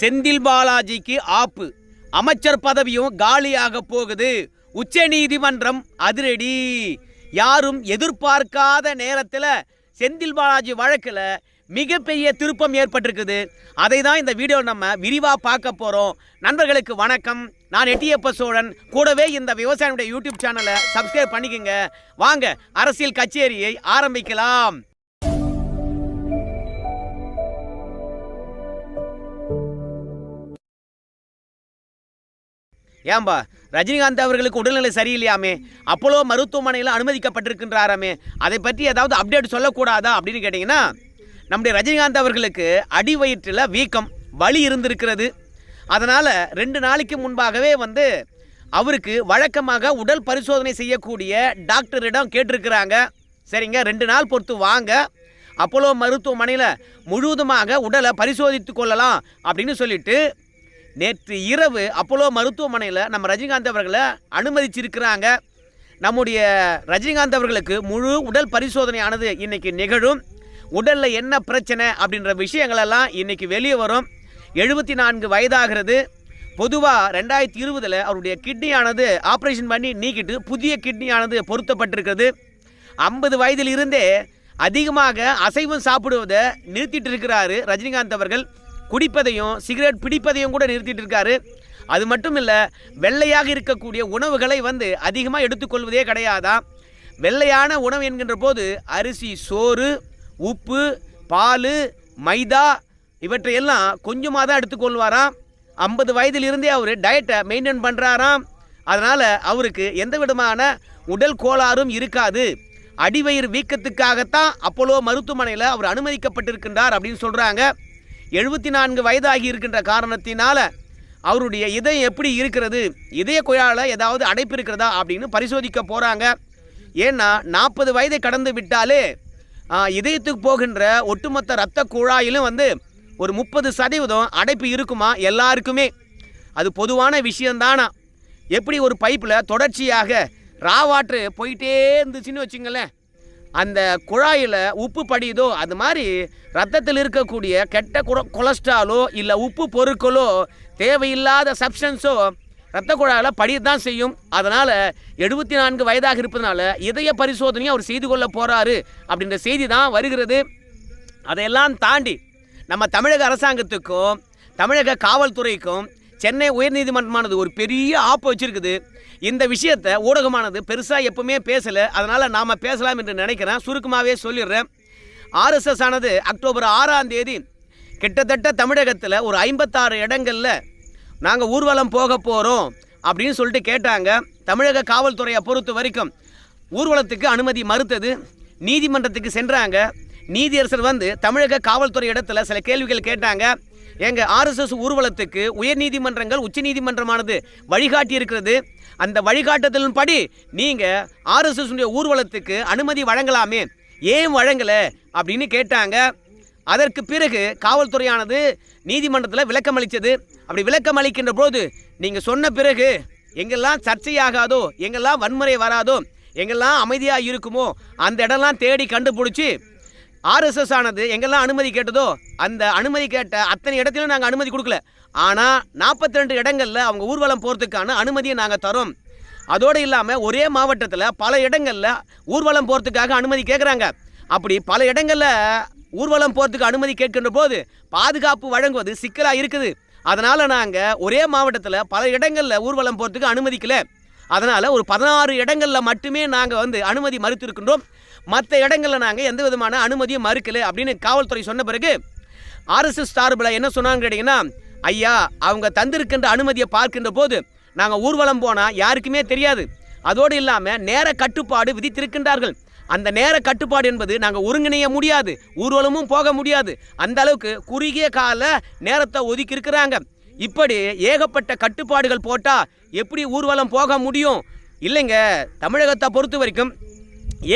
செந்தில் பாலாஜிக்கு ஆப்பு. அமைச்சர் பதவியும் காலியாக போகுது. உச்ச நீதிமன்றம் அதிரடி. யாரும் எதிர்பார்க்காத நேரத்தில் செந்தில் பாலாஜி வழக்கில் மிகப்பெரிய திருப்பம் ஏற்பட்டிருக்குது. அதை தான் இந்த வீடியோவில் நம்ம விரிவாக பார்க்க போகிறோம் நண்பர்களுக்கு வணக்கம். நான் எட்டியப்ப சோழன். கூடவே இந்த விவசாயினுடைய யூடியூப் சேனலை சப்ஸ்கிரைப் பண்ணிக்கோங்க. வாங்க அரசியல் கச்சேரியை ஆரம்பிக்கலாம். ஏம்பா ரஜினிகாந்த் அவர்களுக்கு உடல்நிலை சரியில்லையாமே? அப்போலோ மருத்துவமனையில் அனுமதிக்கப்பட்டிருக்கின்றாராமே? அதை பற்றி ஏதாவது அப்டேட் சொல்லக்கூடாதா அப்படின்னு கேட்டிங்கன்னா நம்முடைய ரஜினிகாந்த் அவர்களுக்கு அடி வயிற்றில் வீக்கம் வலி இருந்திருக்கிறது. அதனால் ரெண்டு நாளைக்கு முன்பாகவே வந்து அவருக்கு வழக்கமாக உடல் பரிசோதனை செய்யக்கூடிய டாக்டரிடம் கேட்டிருக்கிறாங்க. சரிங்க ரெண்டு நாள் பொறுத்து வாங்க. அப்போலோ மருத்துவமனையில் முழுவதுமாக உடலை பரிசோதித்து கொள்ளலாம் அப்படின்னு சொல்லிட்டு நேற்று இரவு அப்போலோ மருத்துவமனையில் நம்ம ரஜினிகாந்த் அவர்களை அனுமதிச்சிருக்கிறாங்க. நம்முடைய ரஜினிகாந்த் அவர்களுக்கு முழு உடல் பரிசோதனையானது இன்னைக்கு நிகழும். உடலில் என்ன பிரச்சனை அப்படின்ற விஷயங்களெல்லாம் இன்னைக்கு வெளியே வரும். எழுபத்தி நான்கு வயதாகிறது. பொதுவாக ரெண்டாயிரத்தி இருபதில் அவருடைய கிட்னியானது ஆப்ரேஷன் பண்ணி நீக்கிட்டு புதிய கிட்னியானது பொருத்தப்பட்டிருக்கிறது. ஐம்பது வயதில் இருந்தே அதிகமாக அசைவம் சாப்பிடுவதை நிறுத்திட்டு இருக்கிறாரு ரஜினிகாந்த் அவர்கள். குடிப்பதையும் சிகரெட் பிடிப்பதையும் கூட நிறுத்திட்டு இருக்காரு அது மட்டும் இல்லை வெள்ளையாக இருக்கக்கூடிய உணவுகளை வந்து அதிகமாக எடுத்துக்கொள்வதே கிடையாதான் வெள்ளையான உணவு என்கின்ற போது அரிசி சோறு உப்பு பால் மைதா இவற்றையெல்லாம் கொஞ்சமாக தான் எடுத்துக்கொள்வாராம். ஐம்பது வயதிலிருந்தே அவர் டயட்டை மெயின்டைன் பண்ணுறாராம் அதனால் அவருக்கு எந்த விதமான உடல் கோளாறும் இருக்காது. அடிவயிறு வீக்கத்துக்காகத்தான் அப்போலோ மருத்துவமனையில் அவர் அனுமதிக்கப்பட்டிருக்கின்றார் அப்படின்னு சொல்கிறாங்க எழுபத்தி நான்கு வயதாகி இருக்கின்ற காரணத்தினால அவருடைய இதயம் எப்படி இருக்கிறது? இதய குழாயில் ஏதாவது அடைப்பு இருக்கிறதா? அப்படின்னு பரிசோதிக்க போகிறாங்க ஏன்னா நாற்பது வயதை கடந்து விட்டாலே இதயத்துக்கு போகின்ற ஒட்டுமொத்த இரத்த குழாயிலும் வந்து ஒரு முப்பது சதவீதம் அடைப்பு இருக்குமா? எல்லாருக்குமே. அது பொதுவான விஷயந்தானா? எப்படி ஒரு பைப்பில் தொடர்ச்சியாக ராவாற்று போயிட்டே இருந்துச்சுன்னு வச்சுங்களேன். அந்த குழாயில் உப்பு படியுதோ அது மாதிரி ரத்தத்தில் இருக்கக்கூடிய கெட்ட குர- கொலஸ்ட்ராலோ இல்லை உப்பு பொருட்களோ தேவையில்லாத சப்ஸ்டன்ஸோ ரத்த குழாயில் படியத்தான் செய்யும். அதனால் எழுபத்தி நான்கு வயதாக இருப்பதனால இதய பரிசோதனையும் அவர் செய்து கொள்ள போகிறாரு அப்படின்ற செய்தி தான் வருகிறது. அதையெல்லாம் தாண்டி நம்ம தமிழக அரசாங்கத்துக்கும் தமிழக காவல்துறைக்கும் சென்னை உயர்நீதிமன்றமானது ஒரு பெரிய ஆப்பு வச்சுருக்குது. இந்த விஷயத்தை ஊடகமானது பெருசாக எப்பவுமே பேசலை. அதனால் நாம் பேசலாம் என்று நினைக்கிறேன். சுருக்கமாகவே சொல்லிடுறேன். ஆர்எஸ்எஸ் ஆனது அக்டோபர் ஆறாம் தேதி கிட்டத்தட்ட தமிழகத்தில் ஒரு ஐம்பத்தாறு இடங்களில் நாங்கள் ஊர்வலம் போக போகிறோம் அப்படின்னு சொல்லிட்டு கேட்டாங்க. தமிழக காவல்துறையை பொறுத்த வரைக்கும் ஊர்வலத்துக்கு அனுமதி மறுத்தது. நீதிமன்றத்துக்கு சென்றாங்க. நீதியரசர் வந்து தமிழக காவல்துறை இடத்துல சில கேள்விகள் கேட்டாங்க. எங்கள் ஆர்எஸ்எஸ் ஊர்வலத்துக்கு உயர்நீதிமன்றங்கள் உச்சநீதிமன்றமானது வழிகாட்டி இருக்கிறது அந்த வழிகாட்டுதலின்படி நீங்கள் ஆர்எஸ்எஸ் ஊர்வலத்துக்கு அனுமதி வழங்கலாமே. ஏன் வழங்கலை? அப்படின்னு கேட்டாங்க. அதற்கு பிறகு காவல்துறையானது நீதிமன்றத்தில் விளக்கம் அளித்தது அப்படி விளக்கம் அளிக்கின்ற போது நீங்கள் சொன்ன பிறகு எங்கெல்லாம் சர்ச்சையாகாதோ எங்கெல்லாம் வன்முறை வராதோ எங்கெல்லாம் அமைதியாக இருக்குமோ அந்த இடம்லாம் தேடி கண்டுபிடிச்சி ஆர்எஸ்எஸ் ஆனது எங்கெல்லாம் அனுமதி கேட்டதோ அந்த அனுமதி கேட்ட அத்தனை இடத்திலும் நாங்கள் அனுமதி கொடுக்கல. ஆனால் நாற்பத்தி ரெண்டு இடங்களில் அவங்க ஊர்வலம் போகிறதுக்கான அனுமதியை நாங்கள் தரோம். அதோடு இல்லாமல் ஒரே மாவட்டத்தில் பல இடங்களில் ஊர்வலம் போகிறதுக்காக அனுமதி கேட்குறாங்க அப்படி பல இடங்களில் ஊர்வலம் போகிறதுக்கு அனுமதி கேட்கின்ற போது பாதுகாப்பு வழங்குவது சிக்கலாக இருக்குது. அதனால் நாங்கள் ஒரே மாவட்டத்தில் பல இடங்களில் ஊர்வலம் போகிறதுக்கு அனுமதிக்கல. அதனால் ஒரு பதினாறு இடங்களில் மட்டுமே நாங்கள் வந்து அனுமதி மறுத்திருக்கின்றோம். மற்ற இடங்களில் நாங்கள் எந்த விதமான அனுமதியும் மறுக்கலை அப்படின்னு காவல்துறை சொன்ன பிறகு ஆர்எஸ்எஸ் சார்பில் என்ன சொன்னான்னு கேட்டிங்கன்னா ஐயா அவங்க தந்திருக்கின்ற அனுமதியை பார்க்கின்ற போது நாங்கள் ஊர்வலம் போனால் யாருக்குமே தெரியாது. அதோடு இல்லாமல் நேர கட்டுப்பாடு விதித்திருக்கின்றார்கள். அந்த நேர கட்டுப்பாடு என்பது நாங்கள் ஒருங்கிணைய முடியாது ஊர்வலமும் போக முடியாது. அந்த அளவுக்கு குறுகிய கால நேரத்தை ஒதுக்கி இருக்கிறாங்க. இப்படி ஏகப்பட்ட கட்டுப்பாடுகள் போட்டால் எப்படி ஊர்வலம் போக முடியும்? இல்லைங்க தமிழகத்தை பொறுத்த வரைக்கும்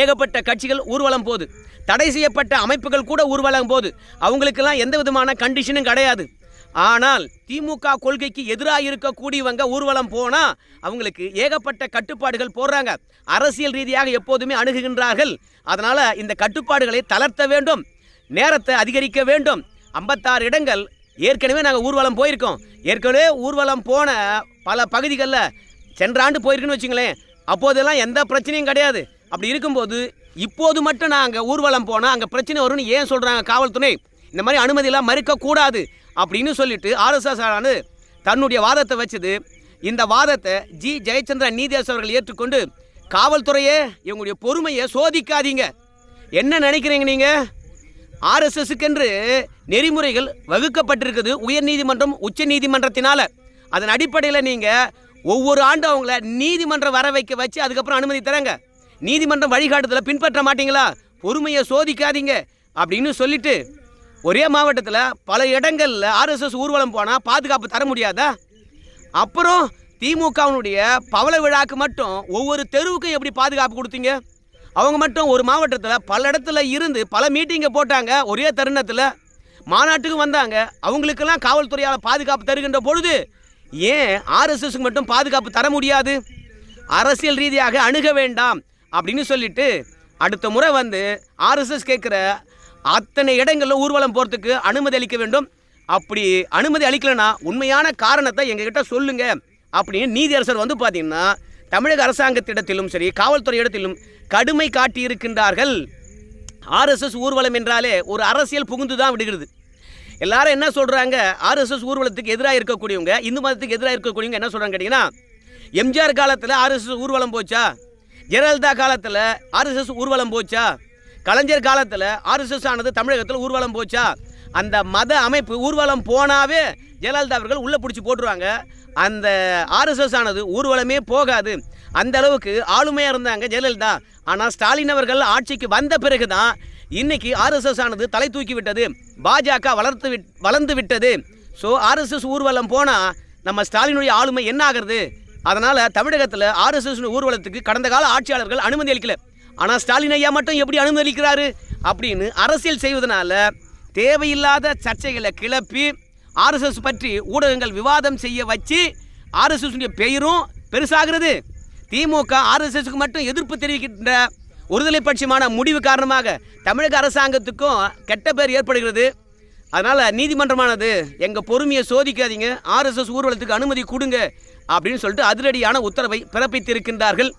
ஏகப்பட்ட கட்சிகள் ஊர்வலம் போகுது. தடை செய்யப்பட்ட அமைப்புகள் கூட ஊர்வலம் போகுது. அவங்களுக்கெல்லாம் எந்த விதமான கண்டிஷனும் கிடையாது. ஆனால் திமுக கொள்கைக்கு எதிராக இருக்கக்கூடியவங்க ஊர்வலம் போனால் அவங்களுக்கு ஏகப்பட்ட கட்டுப்பாடுகள் போடுறாங்க. அரசியல் ரீதியாக எப்போதுமே அணுகுகின்றார்கள். அதனால் இந்த கட்டுப்பாடுகளை தளர்த்த வேண்டும். நேரத்தை அதிகரிக்க வேண்டும். ஐம்பத்தாறு இடங்கள். ஏற்கனவே நாங்கள் ஊர்வலம் போயிருக்கோம். ஏற்கனவே ஊர்வலம் போன பல பகுதிகளில் சென்ற ஆண்டு போயிருக்குன்னு வச்சுங்களேன். அப்போதெல்லாம் எந்த பிரச்சனையும் கிடையாது. அப்படி இருக்கும்போது இப்போது மட்டும் நாங்கள் ஊர்வலம் போனால் அங்கே பிரச்சனை வரும்னு ஏன் சொல்கிறாங்க காவல்துறை? இந்த மாதிரி அனுமதியெல்லாம் மறுக்கக்கூடாது. அப்படின்னு சொல்லிட்டு ஆர்எஸ்எஸ் ஆனது தன்னுடைய வாதத்தை வச்சது. இந்த வாதத்தை ஜி. ஜெயச்சந்திரன் நீதியரசு அவர்கள் ஏற்றுக்கொண்டு காவல்துறையே இவங்களுடைய பொறுமையை சோதிக்காதீங்க. என்ன நினைக்கிறீங்க நீங்கள் ஆர்எஸ்எஸ்க்கென்று நெறிமுறைகள் வகுக்கப்பட்டிருக்குது உயர்நீதிமன்றம் உச்ச நீதிமன்றத்தினால். அதன் அடிப்படையில் நீங்கள் ஒவ்வொரு ஆண்டும் அவங்கள நீதிமன்றம் வர வைக்க வச்சு அதுக்கப்புறம் அனுமதி தராங்க. நீதிமன்றம் வழிகாட்டுதலை பின்பற்ற மாட்டீங்களா? பொறுமையை சோதிக்காதீங்க அப்படின்னு சொல்லிட்டு ஒரே மாவட்டத்தில் பல இடங்களில் ஆர்எஸ்எஸ் ஊர்வலம் போனால் பாதுகாப்பு தர முடியாதா? அப்புறம் திமுகவினுடைய பவள விழாக்கு மட்டும் ஒவ்வொரு தெருவுக்கும் எப்படி பாதுகாப்பு கொடுத்தீங்க? அவங்க மட்டும் ஒரு மாவட்டத்தில் பல இடத்துல இருந்து பல மீட்டிங்கை போட்டாங்க ஒரே தருணத்தில். மாநாட்டுக்கு வந்தாங்க. அவங்களுக்கெல்லாம் காவல்துறையால் பாதுகாப்பு தருகின்ற பொழுது ஏன் ஆர்எஸ்எஸ்க்கு மட்டும் பாதுகாப்பு தர முடியாது? அரசியல் ரீதியாக அணுக வேண்டாம் அப்படின்னு சொல்லிட்டு அடுத்த முறை வந்து ஆர்எஸ்எஸ் கேட்குற அத்தனை இடங்களில் ஊர்வலம் போகிறதுக்கு அனுமதி அளிக்க வேண்டும். அப்படி அனுமதி அளிக்கலைன்னா உண்மையான காரணத்தை எங்ககிட்ட சொல்லுங்க. அப்படின்னு நீதியரசர் வந்து பார்த்தீங்கன்னா தமிழக அரசாங்கத்திடத்திலும் சரி காவல்துறை இடத்திலும் கடுமை காட்டியிருக்கின்றார்கள் ஆர்எஸ்எஸ் ஊர்வலம் என்றாலே ஒரு அரசியல் புகுந்து தான் விடுகிறது. எல்லாரும் என்ன சொல்கிறாங்க ஆர்எஸ்எஸ் ஊர்வலத்துக்கு எதிராக இருக்கக்கூடியவங்க இந்து மதத்துக்கு எதிராக இருக்கக்கூடியவங்க என்ன சொல்கிறாங்க கேட்டிங்கன்னா எம்ஜிஆர் காலத்தில் ஆர்எஸ்எஸ் ஊர்வலம் போச்சா? ஜெயலலிதா காலத்தில் ஆர்எஸ்எஸ் ஊர்வலம் போச்சா? கலைஞர் காலத்தில் ஆர்எஸ்எஸ் ஆனது தமிழகத்தில் ஊர்வலம் போச்சா? அந்த மத அமைப்பு ஊர்வலம் போனாவே ஜெயலலிதா அவர்கள் உள்ளே பிடிச்சி போட்டுருவாங்க. அந்த ஆர்எஸ்எஸ் ஆனது ஊர்வலமே போகாது. அந்த அளவுக்கு ஆளுமையாக இருந்தாங்க ஜெயலலிதா. ஆனால் ஸ்டாலின் அவர்கள் ஆட்சிக்கு வந்த பிறகு தான் இன்னைக்கு ஆர்எஸ்எஸ் ஆனது தலை தூக்கி விட்டது. பாஜக வளர்த்து விட் வளர்ந்து விட்டது. ஸோ ஆர்எஸ்எஸ் ஊர்வலம் போனால் நம்ம ஸ்டாலினுடைய ஆளுமை என்ன ஆகிறது? அதனால் தமிழகத்தில் ஆர்எஸ்எஸ் ஊர்வலத்துக்கு கடந்த கால ஆட்சியாளர்கள் அனுமதி அளிக்கலை. ஆனால் ஸ்டாலின் ஐயா மட்டும் எப்படி அனுமதிக்கிறாரு அப்படின்னு அரசியல் செய்வதனால தேவையில்லாத சர்ச்சைகளை கிளப்பி ஆர்எஸ்எஸ் பற்றி ஊடகங்கள் விவாதம் செய்ய வச்சு ஆர்எஸ்எஸ் பெயரும் பெருசாகிறது. திமுக ஆர்எஸ்எஸ்க்கு மட்டும் எதிர்ப்பு தெரிவிக்கின்ற ஒருதலை பட்சமான முடிவு காரணமாக தமிழக அரசாங்கத்துக்கும் கெட்ட பேர் ஏற்படுகிறது. அதனால் நீதிமன்றமானது எங்கள் பொறுமையை சோதிக்காதீங்க. ஆர்எஸ்எஸ் ஊர்வலத்துக்கு அனுமதி கொடுங்க. அப்படின்னு சொல்லிட்டு அதிரடியான உத்தரவை பிறப்பித்திருக்கின்றார்கள்.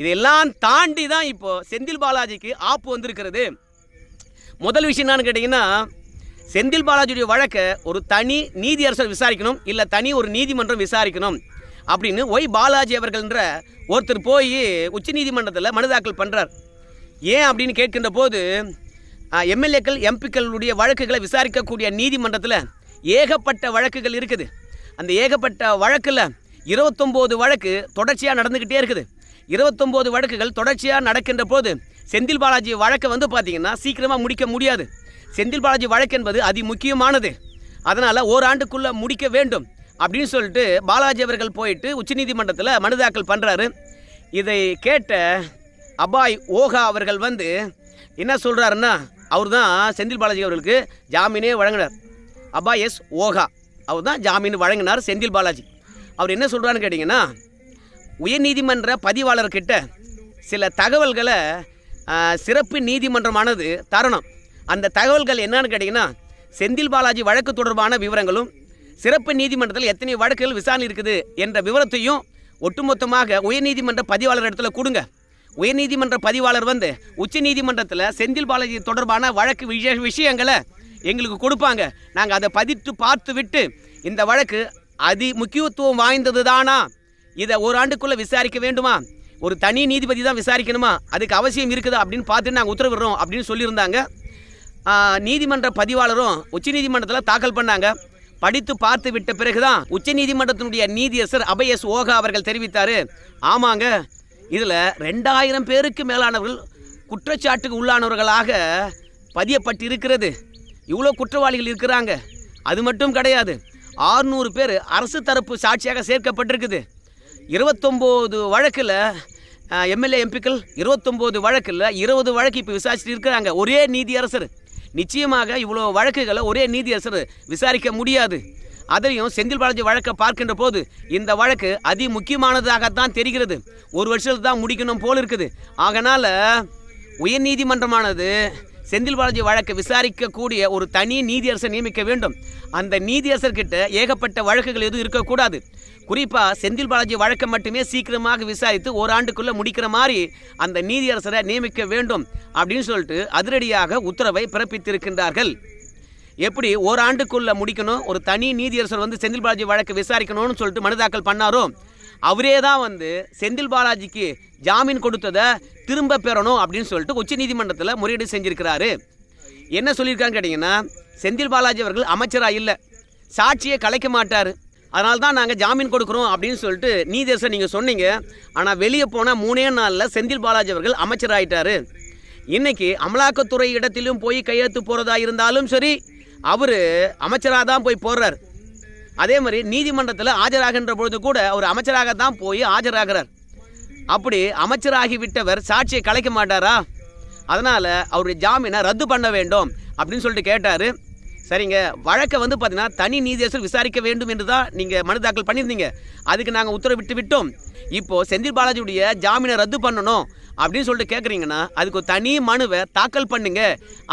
இதெல்லாம் தாண்டி தான் இப்போ செந்தில் பாலாஜிக்கு ஆப்பு வந்திருக்கிறது. முதல் விஷயம் என்னன்னு கேட்டிங்கன்னா செந்தில் பாலாஜியுடைய வழக்கை ஒரு தனி நீதியரசர் விசாரிக்கணும் இல்லை தனி ஒரு நீதிமன்றம் விசாரிக்கணும் அப்படின்னு ஒய் பாலாஜி அவர்கள்ன்ற ஒருத்தர் போய் உச்சநீதிமன்றத்தில் மனு தாக்கல் பண்ணுறார் ஏன் அப்படின்னு கேட்கின்ற போது எம்எல்ஏக்கள் எம்பிக்களுடைய வழக்குகளை விசாரிக்கக்கூடிய நீதிமன்றத்தில் ஏகப்பட்ட வழக்குகள் இருக்குது. அந்த ஏகப்பட்ட வழக்கில் இருபத்தொம்போது வழக்கு தொடர்ச்சியாக நடந்துக்கிட்டே இருக்குது. இருபத்தொம்போது வழக்குகள் தொடர்ச்சியாக நடக்கின்ற போது செந்தில் பாலாஜி வழக்கை வந்து பார்த்திங்கன்னா சீக்கிரமாக முடிக்க முடியாது. செந்தில் பாலாஜி வழக்கு என்பது அதி முக்கியமானது அதனால் ஓராண்டுக்குள்ளே முடிக்க வேண்டும் அப்படின்னு சொல்லிட்டு பாலாஜி அவர்கள் போயிட்டு உச்சநீதிமன்றத்தில் மனு தாக்கல் பண்ணுறாரு இதை கேட்ட அபாய் ஓகா அவர்கள் வந்து என்ன சொல்கிறாருன்னா அவர் தான் செந்தில் பாலாஜி அவர்களுக்கு ஜாமீனே வழங்கினார். அபாய் எஸ் ஓகா அவர் தான் ஜாமீன் வழங்கினார் செந்தில் பாலாஜி. அவர் என்ன சொல்கிறாருன்னு கேட்டிங்கன்னா உயர்நீதிமன்ற பதிவாளர்கிட்ட சில தகவல்களை சிறப்பு நீதிமன்றமானது தரணும். அந்த தகவல்கள் என்னன்னு கேட்டிங்கன்னா செந்தில் பாலாஜி வழக்கு தொடர்பான விவரங்களும் சிறப்பு நீதிமன்றத்தில் எத்தனை வழக்குகள் விசாரணை இருக்குது என்ற விவரத்தையும் ஒட்டுமொத்தமாக உயர்நீதிமன்ற பதிவாளர் இடத்துல கொடுங்க. உயர்நீதிமன்ற பதிவாளர் வந்து உச்ச நீதிமன்றத்தில் செந்தில் பாலாஜி தொடர்பான வழக்கு விஷய விஷயங்களை எங்களுக்கு கொடுப்பாங்க. நாங்கள் அதை பதித்து பார்த்து விட்டு இந்த வழக்கு அதி முக்கியத்துவம் வாய்ந்தது தானா இதை ஒரு ஆண்டுக்குள்ளே விசாரிக்க வேண்டுமா? ஒரு தனி நீதிபதி தான் விசாரிக்கணுமா? அதுக்கு அவசியம் இருக்குதா அப்படின்னு பார்த்துட்டு நாங்கள் உத்தரவிடுறோம் அப்படின்னு சொல்லியிருந்தாங்க. நீதிமன்ற பதிவாளரும் உச்சநீதிமன்றத்தில் தாக்கல் பண்ணாங்க. படித்து பார்த்து விட்ட பிறகுதான் உச்சநீதிமன்றத்தினுடைய நீதியரசர் அபயஸ் ஓகா அவர்கள் தெரிவித்தார். ஆமாங்க இதில் ரெண்டாயிரம் பேருக்கு மேலானவர்கள் குற்றச்சாட்டுக்கு உள்ளானவர்களாக பதியப்பட்டிருக்கிறது. இவ்வளோ குற்றவாளிகள் இருக்கிறாங்க. அது மட்டும் கிடையாது ஆறுநூறு பேர் அரசு தரப்பு சாட்சியாக சேர்க்கப்பட்டிருக்குது. இருபத்தொம்போது வழக்கில் எம்எல்ஏ எம்பிக்கள் இருபத்தொம்போது வழக்கில் இருபது வழக்கு இப்போ விசாரிச்சுட்டு இருக்கிறாங்க ஒரே நீதியரசர். நிச்சயமாக இவ்வளோ வழக்குகளை ஒரே நீதியரசர் விசாரிக்க முடியாது. அதையும் செந்தில் பாலாஜி வழக்கை பார்க்கின்ற போது இந்த வழக்கு அதி முக்கியமானதாகத்தான் தெரிகிறது. ஒரு வருஷத்துல தான் முடிக்கணும் போல் இருக்குது ஆகனால் உயர்நீதிமன்றமானது செந்தில் பாலாஜி வழக்கை விசாரிக்கக்கூடிய ஒரு தனி நீதியரசர் நியமிக்க வேண்டும். அந்த நீதியரசர்கிட்ட ஏகப்பட்ட வழக்குகள் எதுவும் இருக்கக்கூடாது. குறிப்பாக செந்தில் பாலாஜி வழக்கை மட்டுமே சீக்கிரமாக விசாரித்து ஓராண்டுக்குள்ளே முடிக்கிற மாதிரி அந்த நீதியரசரை நியமிக்க வேண்டும் அப்படின்னு சொல்லிட்டு அதிரடியாக உத்தரவை பிறப்பித்திருக்கின்றார்கள். எப்படி ஓராண்டுக்குள்ளே முடிக்கணும்? ஒரு தனி நீதியரசர் வந்து செந்தில் பாலாஜி வழக்கு விசாரிக்கணும்னு சொல்லிட்டு மனு தாக்கல் பண்ணாரோ? அவரே தான் வந்து செந்தில் பாலாஜிக்கு ஜாமீன் கொடுத்ததை திரும்ப பெறணும் அப்படின்னு சொல்லிட்டு உச்ச நீதிமன்றத்தில் முறையீடு செஞ்சுருக்கிறாரு. என்ன சொல்லியிருக்கான்னு கேட்டிங்கன்னா செந்தில் பாலாஜி அவர்கள் அமைச்சராக இல்லை. சாட்சியை கலைக்க மாட்டார். அதனால தான் நாங்கள் ஜாமீன் கொடுக்குறோம் அப்படின்னு சொல்லிட்டு நீதியரசர் நீங்கள் சொன்னீங்க. ஆனால் வெளியே போனால் மூணே நாளில் செந்தில் பாலாஜி அவர்கள் அமைச்சராகிட்டார் இன்றைக்கி அமலாக்கத்துறை இடத்திலும் போய் கையெழுத்து போகிறதா இருந்தாலும் சரி அவர் அமைச்சராக தான் போய் போடுறார் அதே மாதிரி நீதிமன்றத்தில் ஆஜராகின்ற பொழுது கூட அவர் அமைச்சராக தான் போய் ஆஜராகிறார். அப்படி அமைச்சராகி விட்டவர் சாட்சியை கலைக்க மாட்டாரா? அதனால் அவருடைய ஜாமீனை ரத்து பண்ண வேண்டும் அப்படின்னு சொல்லிட்டு கேட்டார். சரிங்க வழக்கை வந்து பார்த்தீங்கன்னா தனி நீதியரசர் விசாரிக்க வேண்டும் என்று தான் நீங்கள் மனு தாக்கல் பண்ணியிருந்தீங்க. அதுக்கு நாங்கள் உத்தரவிட்டு விட்டோம். இப்போது செந்தில் பாலாஜியுடைய ஜாமீனை ரத்து பண்ணணும் அப்படின்னு சொல்லிட்டு கேட்குறீங்கன்னா அதுக்கு தனி மனுவை தாக்கல் பண்ணுங்க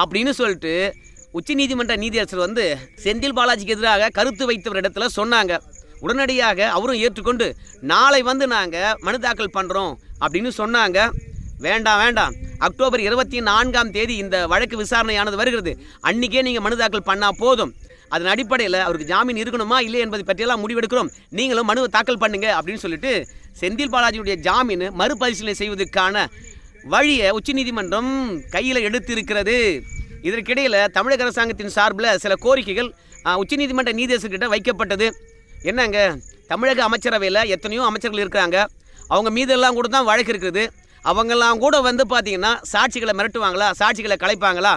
அப்படின்னு சொல்லிட்டு உச்சநீதிமன்ற நீதியரசர் வந்து செந்தில் பாலாஜிக்கு எதிராக கருத்து வைத்தவர் இடத்துல சொன்னாங்க. உடனடியாக அவரும் ஏற்றுக்கொண்டு நாளை வந்து நாங்கள் மனு தாக்கல் பண்ணுறோம் அப்படின்னு சொன்னாங்க. வேண்டாம் வேண்டாம். அக்டோபர் இருபத்தி நான்காம் தேதி இந்த வழக்கு விசாரணையானது வருகிறது. அன்றைக்கே நீங்கள் மனு தாக்கல் பண்ணால் போதும். அதன் அடிப்படையில் அவருக்கு ஜாமீன் இருக்கணுமா இல்லை என்பதை பற்றியெல்லாம் முடிவெடுக்கிறோம். நீங்களும் மனுவை தாக்கல் பண்ணுங்க அப்படின்னு சொல்லிட்டு செந்தில் பாலாஜியுடைய ஜாமீன் மறுபரிசீலனை செய்வதற்கான வழியை உச்சநீதிமன்றம் கையில் எடுத்திருக்கிறது. இதற்கிடையில் தமிழக அரசாங்கத்தின் சார்பில் சில கோரிக்கைகள் உச்சநீதிமன்ற நீதியரசர்கிட்ட வைக்கப்பட்டது. என்னங்க? தமிழக அமைச்சரவையில் எத்தனையோ அமைச்சர்கள் இருக்கிறாங்க. அவங்க மீதெல்லாம் கூட தான் வழக்கு இருக்குது. அவங்கெல்லாம் கூட வந்து பார்த்தீங்கன்னா சாட்சிகளை மிரட்டுவாங்களா? சாட்சிகளை கலைப்பாங்களா?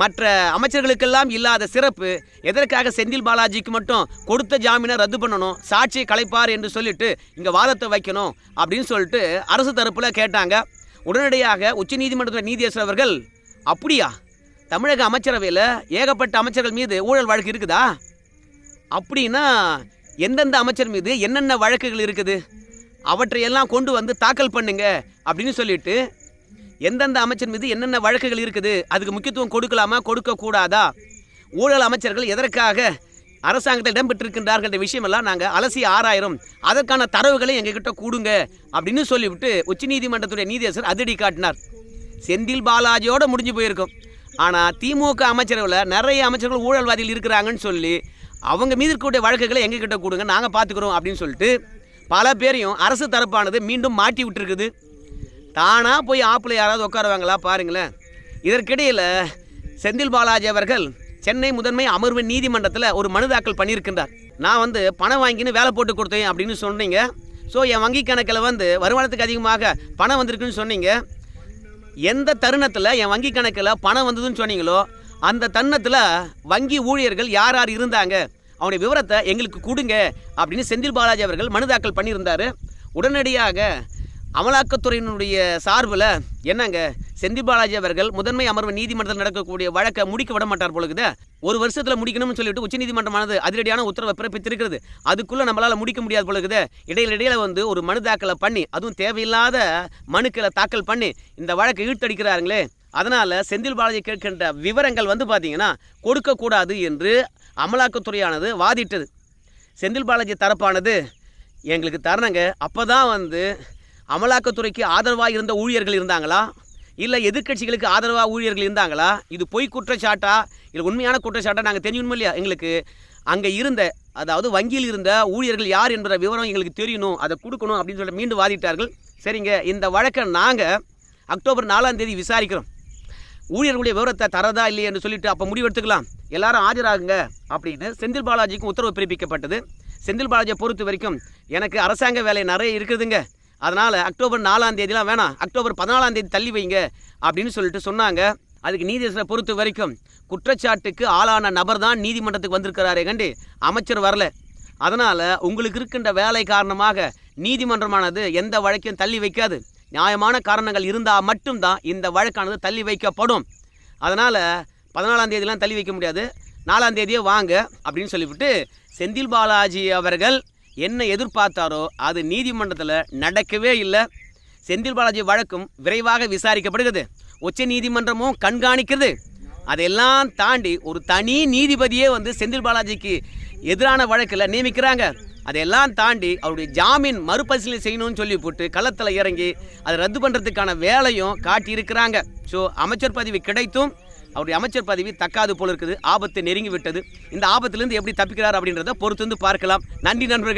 மற்ற அமைச்சர்களுக்கெல்லாம் இல்லாத சிறப்பு எதற்காக செந்தில் பாலாஜிக்கு மட்டும் கொடுத்த ஜாமீனை ரத்து பண்ணணும் சாட்சியை கலைப்பார் என்று சொல்லிட்டு இங்கே வாதத்தை வைக்கணும் அப்படின்னு சொல்லிட்டு அரசு தரப்பில் கேட்டாங்க. உடனடியாக உச்சநீதிமன்றத்தில் நீதியரசர் அவர்கள் அப்படியா? தமிழக அமைச்சரவையில் ஏகப்பட்ட அமைச்சர்கள் மீது ஊழல் வழக்கு இருக்குதா? அப்படின்னா எந்தெந்த அமைச்சர் மீது என்னென்ன வழக்குகள் இருக்குது? அவற்றையெல்லாம் கொண்டு வந்து தாக்கல் பண்ணுங்க அப்படின்னு சொல்லிட்டு எந்தெந்த அமைச்சர் மீது என்னென்ன வழக்குகள் இருக்குது? அதுக்கு முக்கியத்துவம் கொடுக்கலாமா கொடுக்கக்கூடாதா? ஊழல் அமைச்சர்கள் எதற்காக அரசாங்கத்தில் இடம்பெற்றிருக்கின்றார்கள் என்ற விஷயமெல்லாம் நாங்கள் அலசி ஆராயிரம். அதற்கான தரவுகளை எங்ககிட்ட கொடுங்க அப்படின்னு சொல்லிவிட்டு உச்சநீதிமன்றத்துடைய நீதியரசர் அதிரடி காட்டினார். செந்தில் பாலாஜியோடு முடிஞ்சு போயிருக்கும். ஆனால் திமுக அமைச்சரவில் நிறைய அமைச்சர்கள் ஊழல்வாதிகள் இருக்கிறாங்கன்னு சொல்லி அவங்க மீது இருக்கக்கூடிய வழக்குகளை எங்ககிட்ட கொடுங்க நாங்கள் பார்த்துக்குறோம் அப்படின்னு சொல்லிட்டு பல பேரையும் அரசு தரப்பானது மீண்டும் மாட்டி விட்டுருக்குது. தானாக போய் ஆப்பில் யாராவது உட்காருவாங்களா பாருங்களேன். இதற்கிடையில் செந்தில் பாலாஜி அவர்கள் சென்னை முதன்மை அமர்வு நீதிமன்றத்தில் ஒரு மனு தாக்கல் பண்ணியிருக்கின்றார். நான் வந்து பணம் வாங்கின்னு வேலை போட்டு கொடுத்தேன் அப்படின்னு சொன்னீங்க. ஸோ என் வங்கி கணக்கில் வந்து வருமானத்துக்கு அதிகமாக பணம் வந்திருக்குன்னு சொன்னீங்க. எந்த தருணத்தில் என் வங்கி கணக்கில் பணம் வந்ததுன்னு சொன்னீங்களோ அந்த தருணத்தில் வங்கி ஊழியர்கள் யார் யார் இருந்தாங்க அவனுடைய விவரத்தை எங்களுக்கு கொடுங்க அப்படின்னு செந்தில் பாலாஜி அவர்கள் மனு தாக்கல் பண்ணியிருந்தார். உடனடியாக அமலாக்கத்துறையினுடைய சார்பில் என்னங்க செந்தில் பாலாஜி அவர்கள் முதன்மை அமர்வு நீதிமன்றத்தில் நடக்கக்கூடிய வழக்கை முடிக்க விட மாட்டார் பொழுது ஒரு வருஷத்தில் முடிக்கணும்னு சொல்லிட்டு உச்சநீதிமன்றமானது அதிரடியான உத்தரவை பிறப்பித்திருக்கிறது. அதுக்குள்ளே நம்மளால் முடிக்க முடியாது பொழுது இடையில வந்து ஒரு மனு தாக்கலை பண்ணி அதுவும் தேவையில்லாத மனுக்களை தாக்கல் பண்ணி இந்த வழக்கை இழுத்தடிக்கிறாருங்களே. அதனால் செந்தில் பாலாஜி கேட்கின்ற விவரங்கள் வந்து பார்த்தீங்கன்னா கொடுக்கக்கூடாது என்று அமலாக்கத்துறையானது வாதிட்டது. செந்தில் பாலாஜி தரப்பானது எங்களுக்கு தரணுங்க. அப்போ தான் வந்து அமலாக்கத்துறைக்கு ஆதரவாக இருந்த ஊழியர்கள் இருந்தாங்களா? இல்லை எதிர்க்கட்சிகளுக்கு ஆதரவாக ஊழியர்கள் இருந்தாங்களா? இது பொய் குற்றச்சாட்டா? இல்லை உண்மையான குற்றச்சாட்டா? நாங்கள் தெரிஞ்சுக்கணும் இல்லையா எங்களுக்கு? அங்கே இருந்த அதாவது வங்கியில் இருந்த ஊழியர்கள் யார் என்ற விவரம் எங்களுக்கு தெரியணும். அதை கொடுக்கணும் அப்படின்னு சொல்லி மீண்டும் வாதிட்டார்கள். சரிங்க இந்த வழக்கை நாங்கள் அக்டோபர் நாலாம் தேதி விசாரிக்கிறோம். ஊழியர்களுடைய விவரத்தை தரதா இல்லையா என்று சொல்லிட்டு அப்போ முடிவெடுத்துக்கலாம். எல்லாரும் ஆஜராகுங்க அப்படின்னு செந்தில் பாலாஜிக்கும் உத்தரவு பிறப்பிக்கப்பட்டது. செந்தில் பாலாஜியை பொறுத்த வரைக்கும் எனக்கு அரசாங்க வேலை நிறைய இருக்குதுங்க. அதனால் அக்டோபர் நாலாம் தேதிலாம் வேணாம். அக்டோபர் பதினாலாம் தேதி தள்ளி வைங்க அப்படின்னு சொல்லிட்டு சொன்னாங்க. அதுக்கு நீதியரசரை பொறுத்த வரைக்கும் குற்றச்சாட்டுக்கு ஆளான நபர் தான் நீதிமன்றத்துக்கு வந்திருக்கிறாரே கண்டு அமைச்சர் வரல. அதனால் உங்களுக்கு இருக்கின்ற வேலை காரணமாக நீதிமன்றமானது எந்த வழக்கையும் தள்ளி வைக்காது. நியாயமான காரணங்கள் இருந்தால் மட்டும்தான் இந்த வழக்கானது தள்ளி வைக்கப்படும். அதனால் பதினாலாம் தேதியெலாம் தள்ளி வைக்க முடியாது. நாலாம் தேதியே வாங்க அப்படின்னு சொல்லிவிட்டு செந்தில் பாலாஜி அவர்கள் என்ன எதிர்பார்த்தாரோ அது நீதிமன்றத்தில் நடக்கவே இல்லை. செந்தில் பாலாஜி வழக்கும் விரைவாக விசாரிக்கப்படுகிறது. உச்ச நீதிமன்றமும் கண்காணிக்கிறது. அதையெல்லாம் தாண்டி ஒரு தனி நீதிபதியே வந்து செந்தில் பாலாஜிக்கு எதிரான வழக்கில் நியமிக்கிறாங்க. அதையெல்லாம் தாண்டி அவருடைய ஜாமீன் மறுபரிசீலனை செய்யணும்னு சொல்லி போட்டு களத்தில் இறங்கி அதை ரத்து பண்ணுறதுக்கான வேலையும் காட்டியிருக்கிறாங்க. ஸோ அமைச்சர் பதவி கிடைத்தும் அவருடைய அமைச்சர் பதவி தக்காது போல இருக்குது. ஆபத்து நெருங்கி விட்டது. இந்த ஆபத்திலிருந்து எப்படி தப்பிக்கிறார் அப்படின்றத பொறுத்து வந்து பார்க்கலாம். நன்றி நண்பர்கள்.